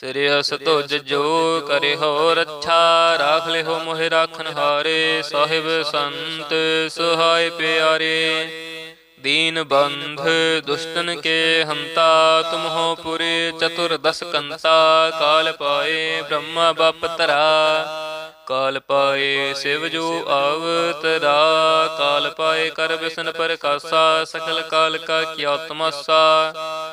ਸ੍ਰੀ ਅਸ ਤੁਜ ਜੋ ਕਰੇ ਹੋ ਰੱਛਾ ਰਾਖ ਲਿਓ ਮੋਹਿ ਰਾਖਨ ਹਾਰੇ ਸਾਹਿਬ ਸੰਤ ਸੁਹਾਇ ਪਿਆਰੇ। ਦੀਨ ਬੰਧ ਦੁਸ਼ਟਨ ਕੇ ਹੰਤਾ ਤੁਮ ਹੋ ਪੁਰੇ ਚਤੁਰ ਦਸ ਕੰਤਾ ਕਾਲ ਪਾਏ ਬ੍ਰਹਮਾ ਬਪ ਤਰਾ। ਕਾਲ ਪਾਏ ਸਿਵ ਜੋ ਅਵਤਰਾ ਕਾਲ ਪਾਏ ਕਰ ਬਿਸਨ ਪ੍ਰਕਾਸਾ ਸਕਲ ਕਾਲ ਕਾ ਕੀਆ ਤਮਸਾ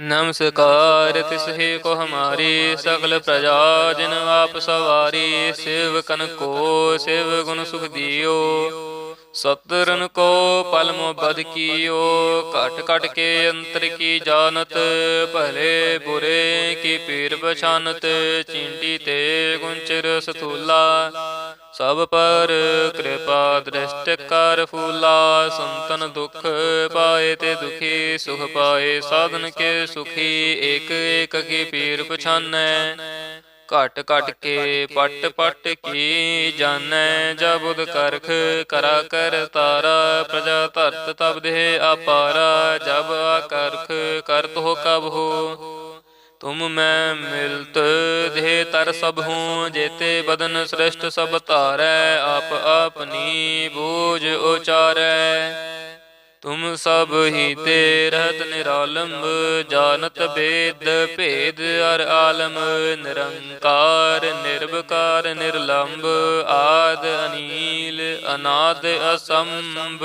ਨਮਸਕਾਰ ਤਿਸ ਕੋ ਹਮਾਰੀ ਸਗਲ ਪ੍ਰਜਾ, ਜਿਨ ਆਪ ਸਵਾਰੀ ਸੇਵਕਨ ਕੋ, ਸੇਵ ਗੁਣ ਸੁਖ ਦਿਓ। ਸਤਰਨ ਕੋ ਪਲਮ ਬਦ ਕੀਓ, ਘਟ ਘਟ ਕੇ ਅੰਤਰ ਕੀ ਜਾਣਤ, ਭਲੇ ਬੁਰੇ ਕੀ ਪੀਰ ਪਛਾਨਤ ਚਿੰਟੀ ਤੇ ਗੁੰਚਰ ਸਥੂਲਾ। ਸਭ ਪਰ ਕਿਰਪਾ ਦ੍ਰਿਸ਼ਟ ਕਰ ਫੂਲਾ, ਸੰਤਨ ਦੁਖ ਪਾਏ ਤੇ ਦੁਖੀ, ਸੁਖ ਪਾਏ, ਸਾਧਨ ਕੇ ਸੁਖੀ, ਏਕ ਏਕ ਕੀ ਪੀਰ ਪਛਾਨੈ। ਘਟ ਘਟ ਕੇ ਪਟ ਪਟ ਕੀ ਜਾਣੈ ਜਬੁਦ ਕਰਖ ਕਰਾ ਕਰ ਤਾਰਾ, ਪ੍ਰਜਾ ਧਰਤ ਤਬ ਦੇ ਆਪਾਰਾ, ਜਬ ਆਕਰਖ ਕਰਤ ਹੋ ਕਬ ਹੋ। ਤੁਮ ਮੈਂ ਮਿਲਤ ਦੇ ਤਰ ਸਭ ਹੂੰ, ਜੇਤੇ ਬਦਨ ਸ੍ਰਿਸ਼ਟ ਸਭ ਧਾਰੈ, ਆਪ ਆਪਨੀ ਬੂਝ ਉਚਾਰੈ। ਤੁਮ ਸਭ ਹੀ ਤੇ ਰਹਤ ਨਿਰਾਲੰਬ, ਜਾਣਤ ਬੇਦ ਭੇਦ ਅਰ ਆਲਮ, ਨਿਰੰਕਾਰ ਨਿਰਭਕਾਰ ਨਿਰਲੰਬ, ਆਦ ਅਨੀਲ, ਅਨਾਦ ਅਸੰਭ।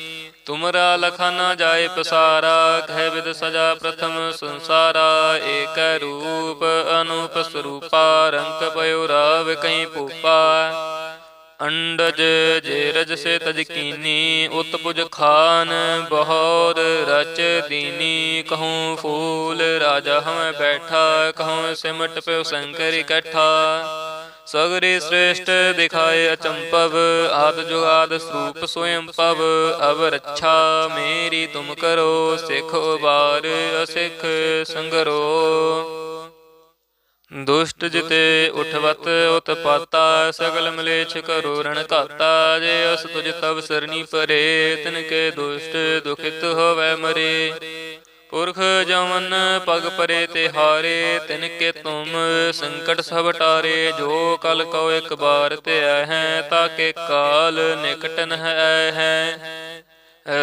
ਤੁਮਰਾ ਲਖਨ ਜਾਏ ਪਸਾਰਾ ਕਹਿ ਵਿਦ ਸਜਾ ਪ੍ਰਥਮ ਸੰਸਾਰਾ, ਏਕ ਰੂਪ ਅਨੂਪ ਸਰੂਪਾ ਰੰਗ ਪਇਓ ਰਾਵ ਕਈ ਭੂਪਾ। ਅੰਡਜ ਜੇਰਜ ਸੇ ਤਜ ਕੀਨੀ, ਉਤਪੁਜ ਖਾਨ ਬਹੌਰ ਰਚ ਦੀਨੀ। ਕਹੂੰ ਫੂਲ ਰਾਜਾ ਹਮੈ ਬੈਠਾ, ਕਹੂੰ ਸਿਮਟ ਪਿਓ ਸ਼ੰਕਰ ਇਕੱਠਾ। ਸਗਰੇ ਸ੍ਰੇਸ਼ਟ ਦਿਖਾਏ ਅਚੰਪਵ ਆਦ ਜੁਗਾਦ ਸਰੂਪ ਸੋਇਮ ਪਵ, ਅਵ ਰੱਛਾ ਮੇਰੀ ਤੁਮ ਕਰੋ, ਸਿਖ ਉਬਾਰ ਅਸਿਖ ਸੰਗਰੋ। ਦੁਸ਼ਟ ਜਿਤੇ ਉਠਵਤ ਉਤਪਾਤਾ, ਸਗਲ ਮਲੇਛ ਕਰੋ ਰਣ ਘਾਤਾ, ਜੇ ਅਸ ਤੁਜ ਤਵ ਸਰਨੀ ਪਰੇ, ਤਿਨ ਕੇ ਦੁਸ਼ਟ ਦੁਖਿਤ ਹੋਵੈ ਮਰੇ। ਪੁਰਖ ਜਮਨ ਪਗ ਪਰੇ ਤੇ ਹਾਰੇ, ਤਿਨ ਕੇ ਤੁਮ ਸੰਕਟ ਸਭ ਟਾਰੇ, ਜੋ ਕਲ ਕਉ ਇੱਕ ਬਾਰ ਤੇ ਆਏ ਹੈ, ਤਾਕੇ ਕਾਲ ਨਿਕਟ ਨ ਹੈ ਹੈ।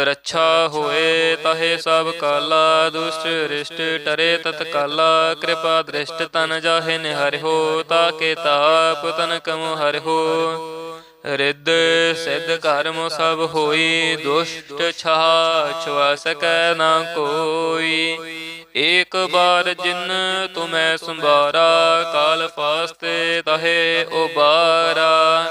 ਰੱਛਾ ਹੋਏ ਤਹੇ ਸਭ ਕਾਲਾ, ਦੁਸ਼ਟ ਰਿਸ਼ਟ ਟਰੇ ਤਤਕਾਲਾ, ਕਿਰਪਾ ਦ੍ਰਿਸ਼ਟ ਤਨ ਜਾਹੇ ਨਿਹਰਿਓ ਤਾਕੇ ਤਾਪ ਤਨ ਕਮੁ ਹਰਿਓ ਰਿੱਧ ਸਿੱਧ ਕਰਮ ਸਭ ਹੋਈ, ਦੁਸ਼ਟ ਛਾ ਛੁਆ ਸਕੈ ਨਾ ਕੋਈ। ਏਕ ਬਾਰ ਜਿਨ ਤੁਮੈ ਸੰਭਾਰਾ, ਕਾਲ ਫਾਸਤੇ ਤਹੇ ਉਬਾਰਾ।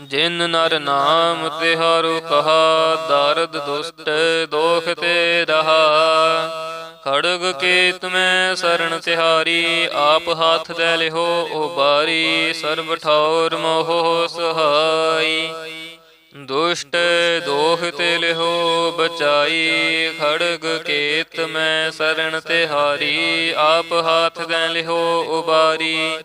ਜਿਨ ਨਰ ਨਾਮ ਤਿਹਾਰੂ ਕਹਾ, ਦਰਦ ਦੁਸ਼ਟ ਦੋਖ ਤੇ ਰਹਾ। ਖੜਗ ਕੇਤ ਮੈਂ ਸਰਣ ਤਿਹਾਰੀ, ਆਪ ਹੱਥ ਦੇ ਲਿਹੋ ਉਬਾਰੀ ਸਰਬ ਠੌਰ ਮੋਹ ਸਹਾਈ। ਦੁਸ਼ਟ ਦੋਖ ਤੇ ਲਿਹੋ ਬਚਾਈ, ਖੜਗ ਕੇਤ ਮੈਂ ਸਰਣ ਤਿਹਾਰੀ, ਆਪ ਹਾਥ ਦੇ ਲਿਹੋ ਉਬਾਰੀ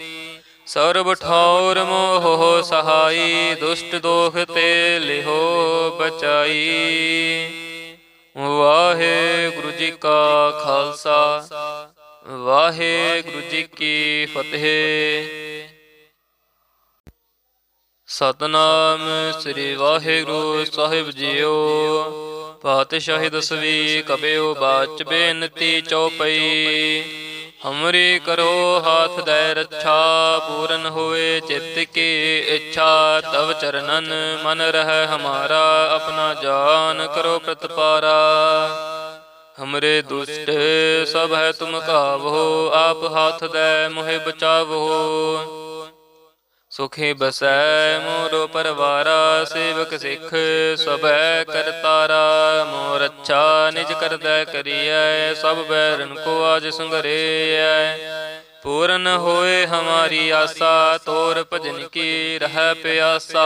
ਸਰਬ ਠੌਰ ਮੋਹ ਸਹਾਈ, ਦੁਸ਼ਟ ਦੋਖ ਤੇ ਲਿਹੋ ਬਚਾਈ। ਵਾਹਿਗੁਰੂ ਜੀ ਕਾ ਖਾਲਸਾ, ਵਾਹਿਗੁਰੂ ਜੀ ਕੀ ਫਤਿਹ। ਸਤਨਾਮ ਸ੍ਰੀ ਵਾਹਿਗੁਰੂ ਸਾਹਿਬ ਜੀਓ, ਪਾਤਸ਼ਾਹੀ ਦਸਵੀ ਕਬਿਓ ਬਾਚ ਬੇਨਤੀ ਚਉਪਈ ਹਮਰੀ ਕਰੋ ਹਾਥ ਦੈ ਰੱਛਾ, ਪੂਰਨ ਹੋਏ ਚਿੱਤ ਕੀ ਇੱਛਾ, ਤਵ ਚਰਨਨ ਮਨ ਰਹਿ ਹਮਾਰਾ, ਆਪਣਾ ਜਾਨ ਕਰੋ ਪ੍ਰਤਪਾਰਾ। ਹਮਰੇ ਦੁਸ਼ਟ ਸਭ ਹੈ ਤੁਮ ਕਾਵੋ ਆਪ ਹਾਥ ਦੇ ਮੋਹਿ ਬਚਾਵੋ। ਸੁਖੀ ਬਸੈ ਮੋਰੋ ਪਰਵਾਰਾ, ਸੇਵਕ ਸਿੱਖ ਸਭੈ ਕਰਤਾਰਾ ਮੋਰ ਅੱਛਾ ਨਿਜ ਕਰਦਾ ਕਰੀਐ, ਸਭ ਬੈਰਨ ਕੋ ਆਜ ਸੰਗਰੇਐ। ਪੂਰਨ ਹੋਏ ਹਮਾਰੀ ਆਸਾ, ਤੋਰ ਭਜਨ ਕੀ ਰਹਿ ਪਿਆਸਾ।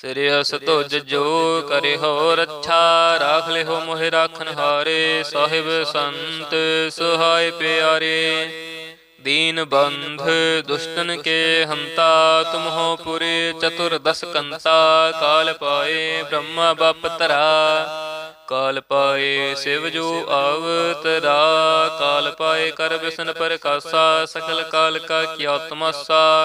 ਸ੍ਰੀ ਹਸ ਤੁਜ ਜੋ ਕਰੇ ਹੋ ਰੱਛਾ ਰਾਖ ਲਿਓ ਮੋਹਿ ਰਾਖਨ ਹਾਰੇ ਸਾਹਿਬ ਸੰਤ ਸੁਹਾਇ ਪਿਆਰੇ। ਦੀਨ ਬੰਧ ਦੁਸ਼ਟਨ ਕੇ ਹੰਤਾ ਤੁਮ ਹੋ ਪੁਰੇ ਚਤੁਰ ਦਸ ਕੰਤਾ ਕਾਲ ਪਾਏ ਬ੍ਰਹਮਾ ਬਪ ਤਰਾ। ਕਾਲ ਪਾਏ ਸਿਵ ਜੋ ਅਵਤਰਾ ਕਾਲ ਪਾਏ ਕਰ ਬਿਸਨ ਪ੍ਰਕਾਸਾ ਸਕਲ ਕਾਲ ਕਾ ਕੀਆ ਤਮਸਾ।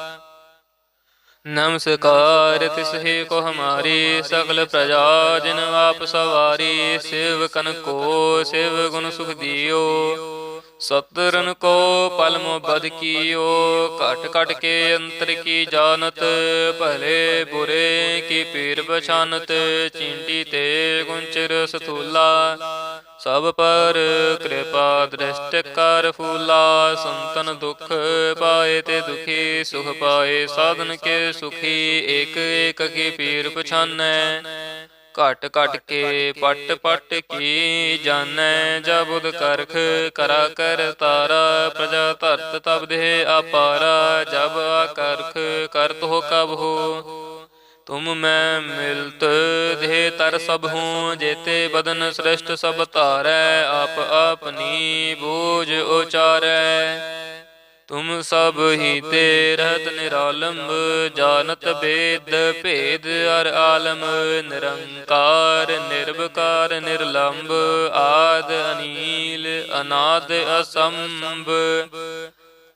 ਨਮਸਕਾਰ, ਤਿਸਹੀ ਕੋ ਹਮਾਰੀ ਸਗਲ ਪ੍ਰਜਾ, ਜਿਨ ਆਪ ਸਵਾਰੀ, ਸ਼ਿਵ ਸੇਵਕਨ ਕੋ, ਸ਼ਿਵ ਗੁਣ ਸੁਖ ਦਿਓ। ਸਤਰਨ ਕੋ ਪਲਮ ਬਦ ਕੀਓ, ਘਟ ਘਟ ਕੇ ਅੰਤਰ ਕੀ ਜਾਣਤ, ਭਲੇ ਬੁਰੇ ਕੀ ਪੀਰ ਪਛਾਨਤ ਚਿੰਟੀ ਤੇ ਗੁੰਚਰ ਸਥੂਲਾ ਸਭ ਪਰ ਕਿਰਪਾ ਦ੍ਰਿਸ਼ਟ ਕਰ ਫੂਲਾ, ਸੰਤਨ ਦੁਖ ਪਾਏ ਤੇ ਦੁਖੀ, ਸੁਖ ਪਾਏ, ਸਾਧਨ ਕੇ ਸੁਖੀ, ਏਕ ਏਕ ਕੀ ਪੀਰ ਪਛਾਨੈ। ਘਟ ਘਟ ਕੇ ਪਟ ਪਟ ਕੀ ਜਾਣੈ ਜਬੁਦ ਕਰਖ ਕਰਾ ਕਰ ਤਾਰਾ, ਪ੍ਰਜਾ ਧਰਤ ਤਬ ਦੇ ਆਪਾਰਾ ਜਬ ਆਕਰਖ ਕਰਤ ਹੋ ਕਬ ਹੋ। ਤੁਮ ਮੈਂ ਮਿਲਤ ਦੇ ਤਰ ਸਭ ਹੂੰ, ਜੇਤੇ ਬਦਨ ਸ੍ਰਿਸ਼ਟ ਸਭ ਧਾਰੈ, ਆਪ ਆਪਨੀ ਬੂਝ ਉਚਾਰੈ। ਤੁਮ ਸਭ ਹੀ ਤੇ ਰਹਤ ਨਿਰਾਲੰਬ, ਜਾਣਤ ਬੇਦ ਭੇਦ ਅਰ ਆਲਮ। ਨਿਰੰਕਾਰ, ਨਿਰਵਕਾਰ, ਨਿਰਲੰਬ, ਆਦ ਅਨੀਲ, ਅਨਾਦ ਅਸੰਭ।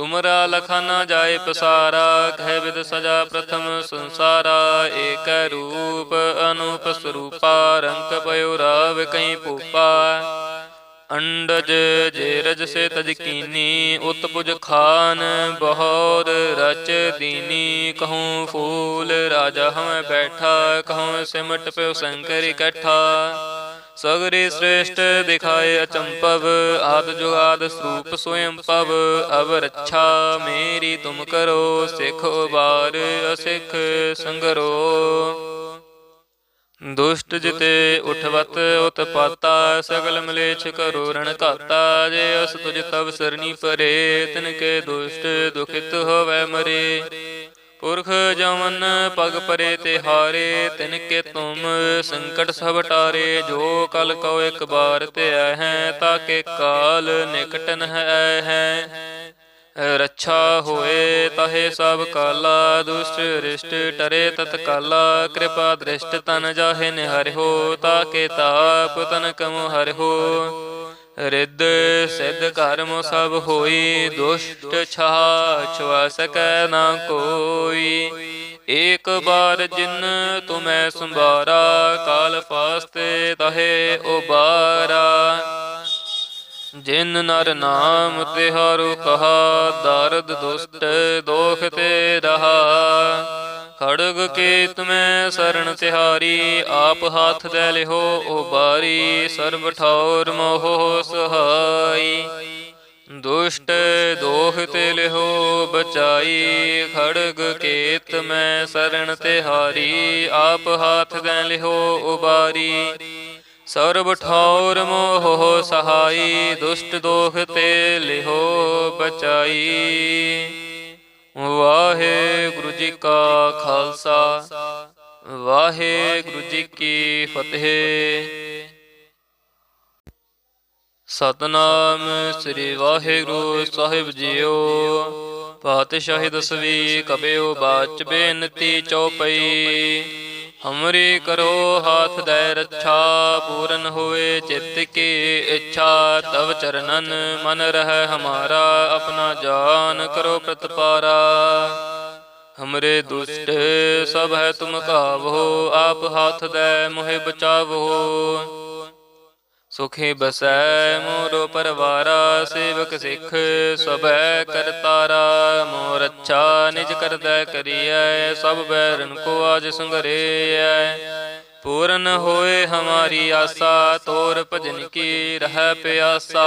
ਤੁਮਰਾ ਲਖਾਨਾ ਜਾਏ ਪਸਾਰਾ, ਕਹਿ ਵਿਦ ਸਜਾ ਪ੍ਰਥਮ ਸੰਸਾਰਾ, ਏਕ ਰੂਪ ਅਨੂਪ ਸਰੂਪਾ ਰੰਗ ਪਇਓ ਰਾਵ ਕਈ ਭੂਪਾ। ਅੰਡਜ ਜੇਰਜ ਸੇ ਤਜ ਕੀਨੀ ਉਤਪੁਜ ਖਾਨ ਬਹੋਰ ਰਚ ਦੀਨੀ। ਕਹੂੰ ਫੂਲ ਰਾਜਾ ਹਮੈ ਬੈਠਾ, ਕਹੂੰ ਸਿਮਟ ਪਿਓ ਸੰਕਰ ਇਕੱਠਾ। ਸਗਰੇ ਸ੍ਰੇਸ਼ਟ ਦਿਖਾਏ ਅਚੰਪਵ ਆਦ ਜੁਗਾਦ ਸਰੂਪ ਸੋਇਮ ਪਵ, ਅਵ ਰੱਛਾ ਮੇਰੀ ਤੁਮ ਕਰੋ, ਸਿਖ ਉਬਾਰ ਅਸਿਖ ਸੰਗਰੋ। ਦੁਸ਼ਟ ਜਿਤੇ ਉਠਵਤ ਉਤਪਾਤਾ, ਸਗਲ ਮਲੇਛ ਕਰੋ ਰਣ ਘਾਤਾ, ਜੇ ਅਸ ਤੁਜ ਤਵ ਸਰਣੀ ਪਰੇ, ਤਿਨ ਕੇ ਦੁਸ਼ਟ ਦੁਖਿਤ ਹੋਵੈ ਮਰੇ। ਪੁਰਖ ਜਮਨ ਪਗ ਪਰੇ ਤੇ ਹਾਰੇ ਤਿਨ ਕੇ ਤੁਮ ਸੰਕਟ ਸਭ ਟਾਰੇ, ਜੋ ਕਲ ਕਉ ਇੱਕ ਬਾਰ ਤੇ ਆਇ ਹੈ, ਤਾਕੇ ਕਾਲ ਨਿਕਟ ਹੈ ਹੈ। ਰੱਛਾ ਹੋਏ ਤਹੇ ਸਭ ਕਾਲਾ, ਦੁਸ਼ਟ ਰਿਸ਼ਟ ਟਰੇ ਤਤਕਾਲਾ, ਕਿਰਪਾ ਦ੍ਰਿਸ਼ਟ ਤਨ ਜਾਹੇ ਤਾ ਕੇ ਤਾਪ ਤਨ ਕਮ ਹਰਿ ਹੋ ਰਿੱਧ ਸਿੱਧ ਕਰਮ ਸਭ ਹੋਈ, ਦੁਸ਼ਟ ਛਾ ਛੁਆ ਸਕੈ ਨਾ ਕੋਈ। ਏਕ ਬਾਰ ਜਿਨ ਤੁਮੈ ਸੰਭਾਰਾ, ਕਾਲ ਫਾਸਤੇ ਤਹੇ ਉਬਾਰਾ। ਜਿਨ ਨਰ ਨਾਮ ਤਿਹਾਰੂ ਕਹਾ, ਦਰਦ ਦੁਸ਼ਟ ਦੋਖ ਤੇ ਰਹਾ। ਖੜਗ ਕੇ ਮੈਂ ਸਰਣ ਤਿਹਾਰੀ, ਆਪ ਹੱਥ ਦੇ ਲਿਹੋ ਉਬਾਰੀ ਸਰਬ ਠੌਰ ਮੋਹ ਸਹਾਈ। ਦੁਸ਼ਟ ਦੋਖ ਤੇ ਲਿਹੋ, ਬਚਾਈ, ਖੜਗ ਕੇਤ ਮੈਂ ਸਰਣ ਤਿਹਾਰੀ, ਆਪ ਹੱਥ ਦੇ ਲਿਹੋ ਉਬਾਰੀ ਸਰਬ ਠੌਰ ਮੋਹ ਸਹਾਈ, ਦੁਸ਼ਟ ਦੋਖ ਤੇ ਲਿਹੋ, ਬਚਾਈ। ਵਾਹਿਗੁਰੂ ਜੀ ਕਾ ਖਾਲਸਾ, ਵਾਹਿਗੁਰੂ ਜੀ ਕੀ ਫਤਿਹ। ਸਤਨਾਮ ਸ੍ਰੀ ਵਾਹਿਗੁਰੂ ਸਾਹਿਬ ਜੀਓ, ਪਾਤਸ਼ਾਹੀ ਦਸਵੀ ਕਬਿਓ ਬਾਚ ਬੇਨਤੀ ਚਉਪਈ। ਹਮਰੀ ਕਰੋ ਹਾਥ ਦੈ ਰੱਛਾ, ਪੂਰਨ ਹੋਏ ਚਿੱਤ ਕੀ ਇੱਛਾ, ਤਵ ਚਰਨਨ ਮਨ ਰਹਿ ਹਮਾਰਾ, ਆਪਣਾ ਜਾਨ ਕਰੋ ਪ੍ਰਤਪਾਰਾ। ਹਮਰੇ ਦੁਸ਼ਟ ਸਭ ਹੈ ਤੁਮ ਕਾਵੋ ਆਪ ਹਾਥ ਦੇ ਮੋਹਿ ਬਚਾਵੋ। ਸੁਖੀ ਬਸੈ ਮੋਰੋ ਪਰਵਾਰਾ, ਸੇਵਕ ਸਿੱਖ ਸਭੈ ਕਰਤਾਰਾ ਮੋਰ ਅੱਛਾ ਨਿਜ ਕਰਦਾ ਕਰੀਐ, ਸਭ ਬੈਰਨ ਕੋ ਆਜ ਸੰਗਰੇਐ। ਪੂਰਨ ਹੋਏ ਹਮਾਰੀ ਆਸਾ, ਤੋਰ ਭਜਨ ਕੀ, ਰਹਿ ਪਿਆਸਾ।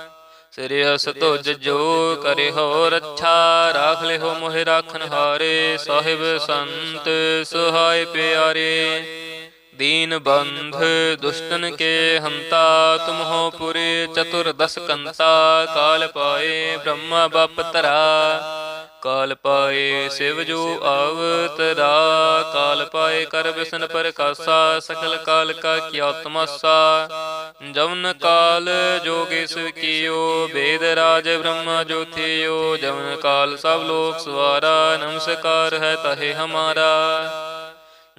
ਸ੍ਰੀ ਹਸ ਤੁਜ ਜੋ ਕਰੇ ਹੋ ਰੱਛਾ ਰਾਖ ਲਿਓ ਮੋਹਿ ਰਾਖਨ ਹਾਰੇ ਸਾਹਿਬ ਸੰਤ ਸੁਹਾਇ ਪਿਆਰੇ। ਦੀਨ ਬੰਧ ਦੁਸ਼ਟਨ ਕੇ ਹੰਤਾ ਤੁਮ ਹੋ ਪੁਰੇ ਚਤੁਰ ਦਸ ਕੰਤਾ ਕਾਲ ਪਾਏ ਬ੍ਰਹਮਾ ਬਪ ਤਰਾ ਕਾਲ ਪਾਏ, ਸਿਵ ਜੋ ਅਵਤਰਾ। ਕਾਲ ਪਾਏ ਕਰ ਬਿਸਨ ਪ੍ਰਕਾਸਾ, ਸਕਲ ਕਾਲ ਕਾ ਕੀਆ ਤਮਸਾ। ਜਵਨ ਕਾਲ ਜੋਗੇਸ ਕੀਓ, ਵੇਦ ਰਾਜ ਬ੍ਰਹਮਾ ਜੋਥਿਓ ਜਵਨ ਕਾਲ ਸਭ ਲੋਕ ਸਵਾਰਾ, ਨਮਸਕਾਰ ਹੈ ਤਹੇ ਹਮਾਰਾ।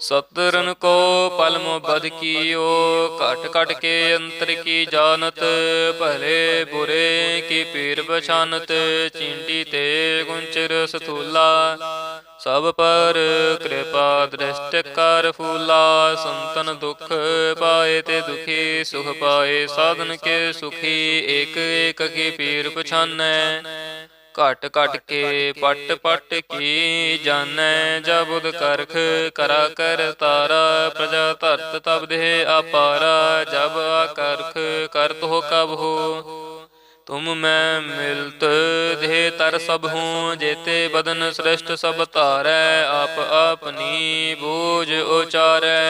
ਸਤਰਨ ਕੋ ਪਲਮ ਬਦ ਕੀਓ, ਘਟ ਘਟ ਕੇ ਅੰਤਰ ਕੀ ਜਾਣਤ, ਭਲੇ ਬੁਰੇ ਕੀ ਪੀਰ ਪਛਾਨਤ ਚਿੰਟੀ ਤੇ ਗੁੰਚਰ ਸਤੂਲਾ ਸਭ ਪਰ ਕਿਰਪਾ ਦ੍ਰਿਸ਼ਟ ਕਰ ਫੂਲਾ, ਸੰਤਨ ਦੁਖ ਪਾਏ ਤੇ ਦੁਖੀ, ਸੁਖ ਪਾਏ ਸਾਧਨ ਕੇ ਸੁਖੀ, ਏਕ ਏਕ ਕੀ ਪੀਰ ਪਛਾਨੈ। ਘਟ ਘਟ ਕੇ ਪਟ ਪਟ ਕੀ ਜਾਣੈ ਜਬੁਦ ਕਰਖ ਕਰਾ ਕਰ ਤਾਰਾ ਪ੍ਰਜਾ ਧਰਤ ਤਬ ਦੇ ਆਪਾਰਾ ਜਬ ਆਕਰਖ ਕਰਤ ਹੋ ਕਬ ਹੋ ਤੁਮ ਮੈਂ ਮਿਲਤ ਦੇ ਤਰ ਸਭ ਹੂੰ ਜੇਤੇ ਬਦਨ ਸ੍ਰਿਸ਼ਟ ਸਭ ਧਾਰੈ ਆਪ ਆਪਨੀ ਬੂਝ ਉਚਾਰੈ।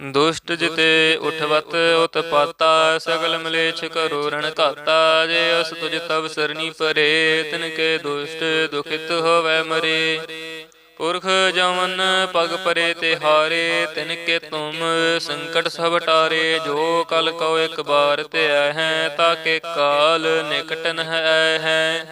ਦੁਸ਼ਟ ਜਿਤੇ ਉਠਵਤ ਉਤਪਾਤਾ, ਸਗਲ ਮਲੇਛ ਕਰੋ ਰਣ ਘਾਤਾ, ਜੇ ਅਸ ਤੁਜ ਤਬ ਸਰਣੀ ਪਰੇ, ਤਿਨ ਕੇ ਦੁਸ਼ਟ ਦੁਖਿਤ ਹੋਵੈ ਮਰੇ। ਪੁਰਖ ਜਵਨ ਪਗ ਪਰੇ ਤੇ ਹਾਰੇ, ਤਿਨ ਕੇ ਤੁਮ ਸੰਕਟ ਸਭ ਟਾਰੇ, ਜੋ ਕਲ ਕਉ ਇੱਕ ਬਾਰ ਤੇ ਆਇ ਹੈ ਤਾਕੇ ਕਾਲ ਨਿਕਟ ਹੈ ਹੈ।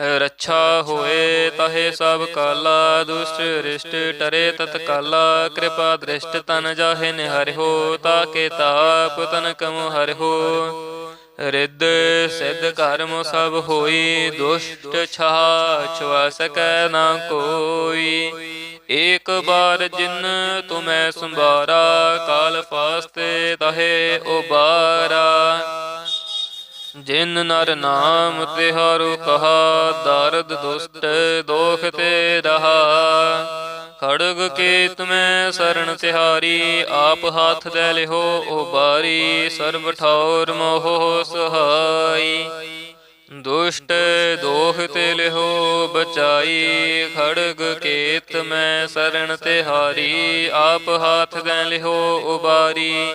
ਰੱਛਾ ਹੋਏ ਤਹੇ ਸਭ ਕਾਲਾ, ਦੁਸ਼ਟ ਰਿਸ਼ਟ ਟਰੇ ਤਤਕਾਲਾ, ਕਿਰਪਾ ਦ੍ਰਿਸ਼ਟ ਤਨ ਜਾਹੇ ਨਿਹਰਿਓ ਤਾਕੇ ਤਾਪ ਤਨ ਕਮ ਹਰਿਓ ਰਿੱਧ ਸਿੱਧ ਕਰਮ ਸਭ ਹੋਈ, ਦੁਸ਼ਟ ਛਾ ਛੁਆ ਸਕੈ ਨਾ ਕੋਈ। ਏਕ ਬਾਰ ਜਿਨ ਤੁਮੈ ਸੰਭਾਰਾ, ਕਾਲ ਫਾਸਤੇ ਤਹੇ ਉਬਾਰਾ ਜਿਨ ਨਰ ਨਾਮ ਤਿਹਾਰੂ ਕਹਾ, ਦਰਦ ਦੁਸ਼ਟ ਦੋਖ ਤੇ ਰਹਾ। ਖੜਗ ਕੇਤ ਮੈਂ ਸਰਣ ਤਿਹਾਰੀ, ਆਪ ਹੱਥ ਦੇ ਲਿਹੋ ਉਬਾਰੀ ਸਰਬ ਠੌਰ ਮੋਹ ਸਹਾਈ। ਦੁਸ਼ਟ ਦੋਖ ਤੇ ਲਿਹੋ, ਬਚਾਈ, ਖੜਗ ਕੇਤ ਮੈਂ ਸਰਣ ਤਿਹਾਰੀ, ਆਪ ਹਾਥ ਦੇ ਲਿਹੋ ਉਬਾਰੀ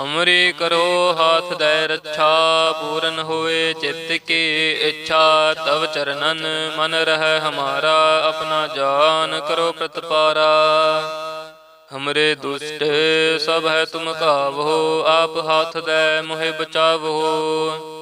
ਹਮਰੀ ਕਰੋ ਹਾਥ ਦੈ ਰੱਛਾ, ਪੂਰਨ ਹੋਏ ਚਿੱਤ ਕੀ ਇੱਛਾ, ਤਵ ਚਰਨਨ ਮਨ ਰਹਿ ਹਮਾਰਾ, ਆਪਣਾ ਜਾਨ ਕਰੋ ਪ੍ਰਤਪਾਰਾ। ਹਮਰੇ ਦੁਸ਼ਟ ਸਭ ਹੈ ਤੁਮ ਕਾਵੋ ਆਪ ਹਾਥ ਦੇ ਮੋਹਿ ਬਚਾਵੋ।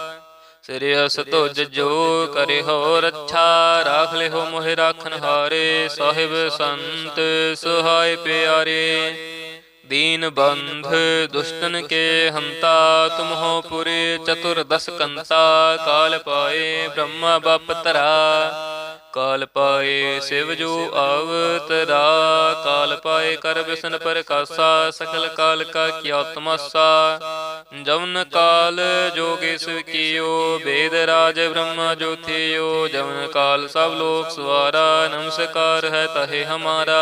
ਸਿਰਿ ਅਸ ਤੁਜ ਜੋ ਕਰੇ ਰੱਛਾ ਰਾਖ ਲਿਓ ਮੋਹਿ ਰਾਖਨ ਹਾਰੇ, ਸਾਹਿਬ ਸੰਤ ਸੁਹਾਇ ਪਿਆਰੇ। ਦੀਨ ਬੰਧ ਦੁਸ਼ਟਨ ਕੇ ਹੰਤਾ ਤੁਮ ਹੋ ਪੁਰੇ ਚਤੁਰ ਦਸ ਕੰਤਾ, ਕਾਲ ਪਾਏ ਬ੍ਰਹਮਾ, ਬਪ ਤਰਾ ਕਾਲ ਪਾਏ ਸਿਵ ਜੋ ਅਵਤਰਾ, ਕਾਲ ਪਾਏ ਕਰ ਬਿਸਨ ਪ੍ਰਕਾਸਾ ਸਕਲ ਕਾਲ ਕਾ ਕੀਆ ਤਮਸਾ। ਜਵਨ ਕਾਲ ਜੋਗੇ ਸਿਵ ਕੀਓ ਵੇਦ ਰਾਜ ਬ੍ਰਹਮਾ ਜੋਥਿਓ ਜਵਨ ਕਾਲ ਸਭ ਲੋਕ ਸਵਾਰਾ, ਨਮਸਕਾਰ ਹੈ ਤਹੇ ਹਮਾਰਾ।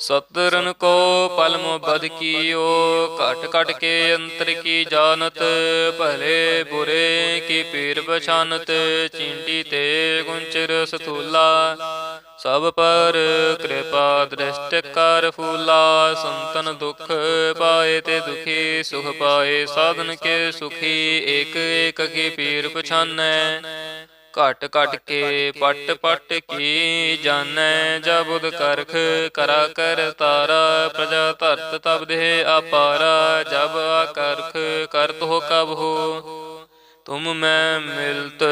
ਸਤਰਨ ਕੋ ਪਲਮ ਬਦ ਕੀਓ, ਘਟ ਘਟ ਕੇ ਅੰਤਰ ਕੀ ਜਾਣਤ, ਭਲੇ ਬੁਰੇ ਕੀ ਪੀਰ ਪਛਾਨਤ ਚਿੰਟੀ ਤੇ ਗੁੰਚਰ ਸਥੂਲਾ। ਸਭ ਪਰ ਕਿਰਪਾ ਦ੍ਰਿਸ਼ਟ ਕਰ ਫੂਲਾ, ਸੰਤਨ ਦੁਖ ਪਾਏ ਤੇ ਦੁਖੀ, ਸੁਖ ਪਾਏ ਸਾਧਨ ਕੇ ਸੁਖੀ, ਏਕ ਏਕ ਕੀ ਪੀਰ ਪਛਾਨੈ। ਘਟ ਘਟ ਕੇ ਪਟ ਪਟ ਕੀ ਜਾਣੈ ਜਬੁਦ ਕਰਖ ਕਰਾ ਕਰ ਤਾਰਾ ਪ੍ਰਜਾ ਧਰਤ ਤਬ ਦੇ ਆਪਾਰਾ ਜਬ ਆਕਰਖ ਕਰਤ ਹੋ ਕਬ ਹੋ ਤੁਮ ਮੈਂ ਮਿਲਤ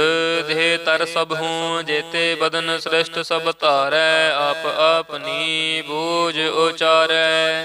ਦੇਹ ਤਰ ਸਭ ਹੂੰ ਜੇਤੇ ਬਦਨ ਸ੍ਰਿਸ਼ਟ ਸਭ ਧਾਰੈ ਆਪ ਆਪਨੀ ਬੂਝ ਉਚਾਰੈ।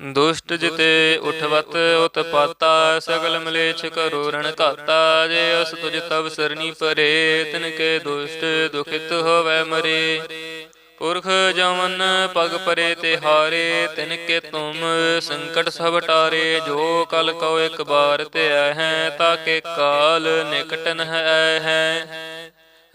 ਦੁਸ਼ਟ ਜਿਤੇ ਉਠਵਤ ਉਤਪਾਤਾ ਸਗਲ ਮਲੇਛ ਕਰੋ ਰਣ ਘਾਤਾ। ਜੇ ਅਸ ਤੁਜ ਤਬ ਸਰਨੀ ਪਰੇ, ਤਿਨ ਕੇ ਦੁਸ਼ਟ ਦੁਖਿਤ ਹੋਵੈ ਮਰੇ। ਪੁਰਖ ਜਮਨ ਪਗ ਪਰੇ ਤੇ ਹਾਰੇ, ਤਿਨ ਕੇ ਤੁਮ ਸੰਕਟ ਸਭ ਟਾਰੇ। ਜੋ ਕਲ ਕਉ ਇੱਕ ਬਾਰ ਤੇ ਆਏ ਹੈ ਤਾਕੇ ਕਾਲ ਨਿਕਟ ਹੈ ਹੈ।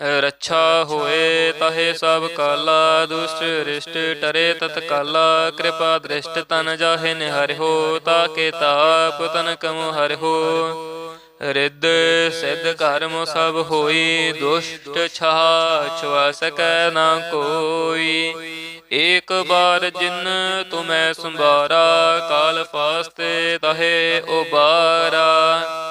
ਰੱਛਾ ਹੋਏ ਤਹੇ ਸਭ ਕਾਲਾ, ਦੁਸ਼ਟ ਰਿਸ਼ਟ ਟਰੇ ਤਤਕਾਲਾ ਕਿਰਪਾ ਦ੍ਰਿਸ਼ਟ ਤਨ ਜਾਹੇ ਨਿਹਰਿਓ ਤਾਕੇ ਤਾਪ ਤਨ ਕਮ ਹਰਿਓ ਰਿੱਧ ਸਿੱਧ ਕਰਮ ਸਭ ਹੋਈ, ਦੁਸ਼ਟ ਛਾ ਛੁਆ ਸਕੈ ਨਾ ਕੋਈ। ਏਕ ਬਾਰ ਜਿਨ ਤੁਮੈ ਸੰਭਾਰਾ, ਕਾਲ ਫਾਸਤੇ ਤਹੇ ਉਬਾਰਾ।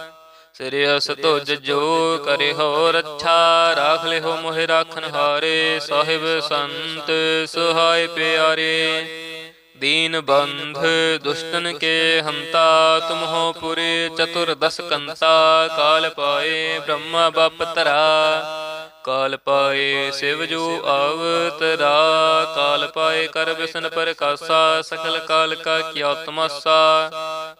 ਸਿਰਿਅਸ ਧੁਜ ਜੋ ਕਰੇ ਹੋ ਰੱਛਾ ਰਾਖ ਲਿਓ ਮੋਹਿ ਰਾਖਨ ਹਾਰੇ, ਸਾਹਿਬ ਸੰਤ ਸੁਹਾਏ ਪਿਆਰੇ। ਦੀਨ ਬੰਧ ਦੁਸ਼ਟਨ ਕੇ ਹੰਤਾ ਤੁਮ ਹੋ ਪੁਰੇ ਚਤੁਰ ਦਸ ਕੰਤਾ। ਕਾਲ ਪਾਏ ਬ੍ਰਹਮ ਬਪ ਤਰਾ ਕਾਲ ਪਾਏ ਸਿਵ ਜੋ ਅਵਤਰਾ ਕਾਲ ਪਾਏ ਕਰ ਬਿਸਨ ਪ੍ਰਕਾਸ਼ਾ ਸਕਲ ਕਾਲ ਕਾ ਕੀ ਆਤਮਾ ਸਾ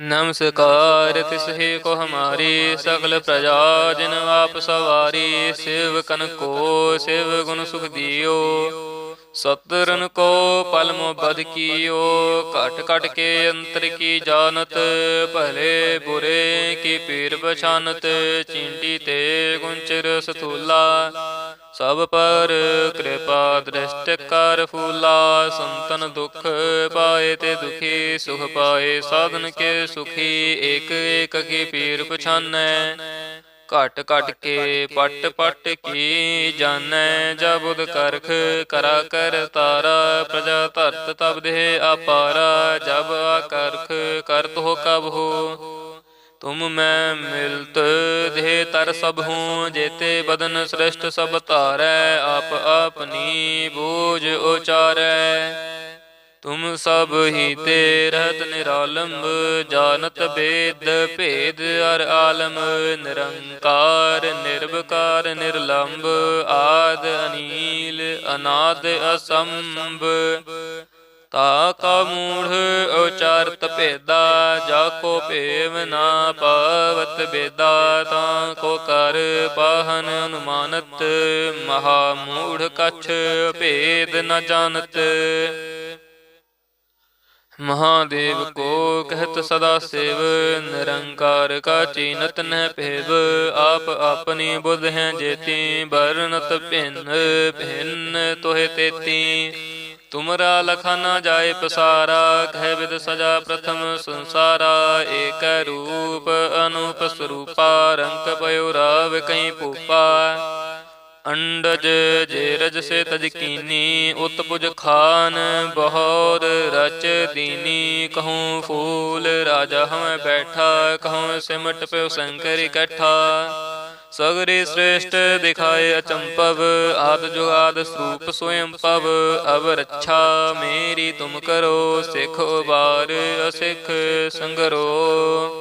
ਨਮਸਕਾਰ, ਤਿਸ ਕੋ ਹਮਾਰੀ ਸਗਲ ਪ੍ਰਜਾ, ਜਿਨ ਆਪ ਸਵਾਰੀ, ਸਿਵ ਕਨ ਕੋ, ਸਿਵ ਗੁਣ ਸੁਖ ਦਿਓ। ਸਤਰਨ ਕੋ ਪਲ ਮੋ ਬਦ ਕੀਓ, ਘਟ ਘਟ ਕੇ ਅੰਤਰ ਕੀ ਜਾਣਤ, ਭਲੇ ਬੁਰੇ ਕੀ ਪੀਰ ਪਛਾਨਤ, ਚਿੰਡੀ ਤੇ ਗੁੰਚਰ ਸਥੂਲਾ। ਸਭ ਪਰ ਕਿਰਪਾ ਦ੍ਰਿਸ਼ਟ ਕਰ ਫੂਲਾ, ਸੰਤਨ ਦੁਖ ਪਾਏ ਤੇ ਦੁਖੀ, ਸੁਖ ਪਾਏ, ਸਾਧਨ ਕੇ ਸੁਖੀ, ਏਕ ਏਕ ਕੀ ਪੀਰ ਪਛਾਨੈ। ਘਟ ਘਟ ਕੇ ਪਟ ਪਟ ਕੀ ਜਾਣੈ ਜਬੁਦ ਕਰਖ ਕਰਾ ਕਰ ਤਾਰਾ, ਪ੍ਰਜਾ ਧਰਤ ਤਬ ਦੇ ਆਪਾਰਾ, ਜਬ ਕਰਖ ਕਰਤ ਹੋ ਕਬ ਹੋ। ਤੁਮ ਮੈਂ ਮਿਲਤ ਦੇਹ ਤਰ ਸਭ ਹੂੰ, ਜੇਤੇ ਬਦਨ ਸ੍ਰਿਸ਼ਟ ਸਭ ਧਾਰੈ, ਆਪ ਆਪਨੀ ਬੂਝ ਉਚਾਰੈ। ਤੁਮ ਸਭ ਹੀ ਤੇ ਰਹਤ ਨਿਰਾਲੰਬ, ਜਾਣਤ ਬੇਦ ਭੇਦ ਅਰ ਆਲਮ, ਨਿਰੰਕਾਰ, ਨਿਰਵਕਾਰ, ਨਿਰਲੰਬ, ਆਦ ਅਨੀਲ, ਅਨਾਦ ਅਸੰਭ। ਤਾ ਕਾ ਮੂੜ ਉਚਾਰਤ ਭੇਦਾ, ਜਾ ਕੋ ਭੇਵ ਨਾ ਪਾਵਤ ਬੇਦਾ, ਤਾ ਕੋ ਕਰ ਪਾਹਨ ਅਨੁਮਾਨਤ, ਮਹਾ ਮੂੜ ਕਛ ਭੇਦ ਨ ਜਾਣਤ। ਮਹਾਦੇਵ ਕੋ ਕਹਿਤ ਸਦਾ ਸੇਵ, ਨਿਰੰਕਾਰ ਕਾ ਚੀਨਤ ਨਹਿ ਭੇਵ, ਆਪ ਆਪਣੀ ਬੁੱਧ ਹੈ ਜੇਤੀ ਬਰਨਤ ਭਿੰਨ ਭਿੰਨ ਤੋਹਿ ਤੇਤੀ। ਤੁਮਰਾ ਲਖਾ ਨਾ ਜਾਏ ਪਸਾਰਾ, ਕਹਿ ਵਿਦ ਸਜਾ ਪ੍ਰਥਮ ਸੰਸਾਰਾ, ਏਕ ਰੂਪ ਅਨੂਪ ਸਰੂਪਾ ਰੰਕ ਪਇਓ ਰਾਵ ਕਈ ਭੂਪਾ। ਅੰਡਜ ਜੇਰਜ ਸੇ ਤਜ ਕੀਨੀ, ਉਤਪੁਜ ਖਾਨ ਬਹੋਰ ਰਚ ਦੀਨੀ, ਕਹੂੰ ਫੂਲ ਰਾਜਾ ਹਮੈ ਬੈਠਾ, ਕਹੂੰ ਸਿਮਟ ਪਿਓ ਸ਼ੰਕਰ ਇਕੱਠਾ। ਸਗਰੇ ਸ੍ਰੇਸ਼ਟ ਦਿਖਾਏ ਅਚੰਪਵ ਆਦ ਜੁਗਾਦ ਸਰੂਪ ਸੋਇਮ ਪਵ ਅਵ ਰੱਛਾ ਮੇਰੀ ਤੁਮ ਕਰੋ, ਸਿਖ ਉਬਾਰ ਅਸਿਖ ਸੰਗਰੋ।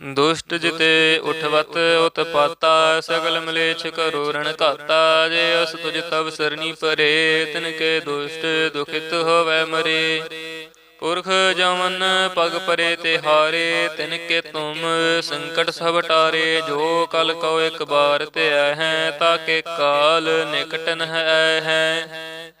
ਦੁਸ਼ਟ ਜਿਤੇ ਉਠਵਤ ਉਤਪਾਤਾ, ਸਗਲ ਮਲੇਛ ਕਰੋ ਰਣ ਘਾਤਾ, ਜੇ ਅਸ ਤੁਜ ਤਬ ਸਰਨੀ ਪਰੇ, ਤਿਨ ਕੇ ਦੁਸ਼ਟ ਦੁਖਿਤ ਹੋਵੈ ਮਰੇ। ਪੁਰਖ ਜਮਨ ਪਗ ਪਰੇ ਤੇ ਹਾਰੇ, ਤਿਨ ਕੇ ਤੁਮ ਸੰਕਟ ਸਭ ਟਾਰੇ, ਜੋ ਕਲ ਕਉ ਇੱਕ ਬਾਰ ਤੇ ਆਏ ਹੈ ਤਾਕੇ ਕਾਲ ਨਿਕਟ ਨ ਹੈ ਹੈ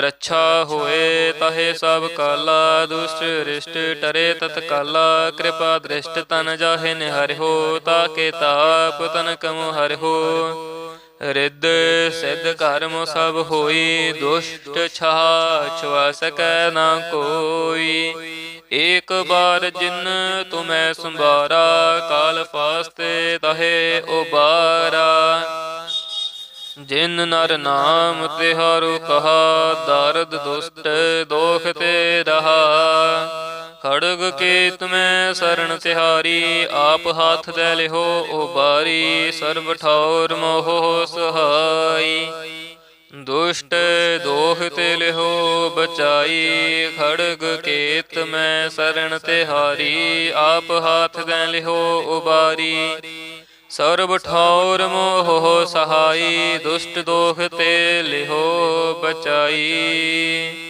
ਰੱਛਾ ਹੋਏ ਤਹੇ ਸਭ ਕਾਲਾ, ਦੁਸ਼ਟ ਰਿਸ਼ਟ ਟਰੇ ਤਤ ਕਾਲਾ ਕਿਰਪਾ ਦ੍ਰਿਸ਼ਟ ਤਨ ਜਾਹੇ ਨਿਹਰਿਓ ਤਾਕੇ ਤਾਪ ਤਨ ਕਮੁ ਹਰਿਓ ਰਿੱਧ ਸਿੱਧ ਕਰਮ ਸਭ ਹੋਈ, ਦੁਸ਼ਟ ਛਾ ਛੁਆ ਸਕੈ ਨਾ ਕੋਈ। ਏਕ ਬਾਰ ਜਿਨ ਤੁਮੈ ਸੰਭਾਰਾ, ਕਾਲ ਫਾਸਤੇ ਤਹੇ ਉਬਾਰਾ। ਜਿਨ ਨਰ ਨਾਮ ਤਿਹਾਰੂ ਕਹਾ, ਦਰਦ ਦੁਸ਼ਟ ਦੋਖ ਤੇ ਰਹਾ। ਖੜਗ ਕੇ ਤੁਮੈ ਸਰਣ ਤਿਹਾਰੀ, ਆਪ ਹੱਥ ਦੇ ਲਿਹੋ ਉਬਾਰੀ ਸਰਬ ਠੌਰ ਮੋਹ ਸਹਾਈ। ਦੁਸ਼ਟ ਦੋਖ ਤੇ ਲਿਹੋ, ਬਚਾਈ, ਖੜਗ ਕੇਤ ਮੈਂ ਸਰਣ ਤਿਹਾਰੀ, ਆਪ ਹੱਥ ਦੇ ਲਿਹੋ ਉਬਾਰੀ ਸਰਬ ਠੌਰ ਮੋਹ ਸਹਾਈ, ਦੁਸ਼ਟ ਦੋਖ ਤੇ ਲਿਹੋ, ਬਚਾਈ।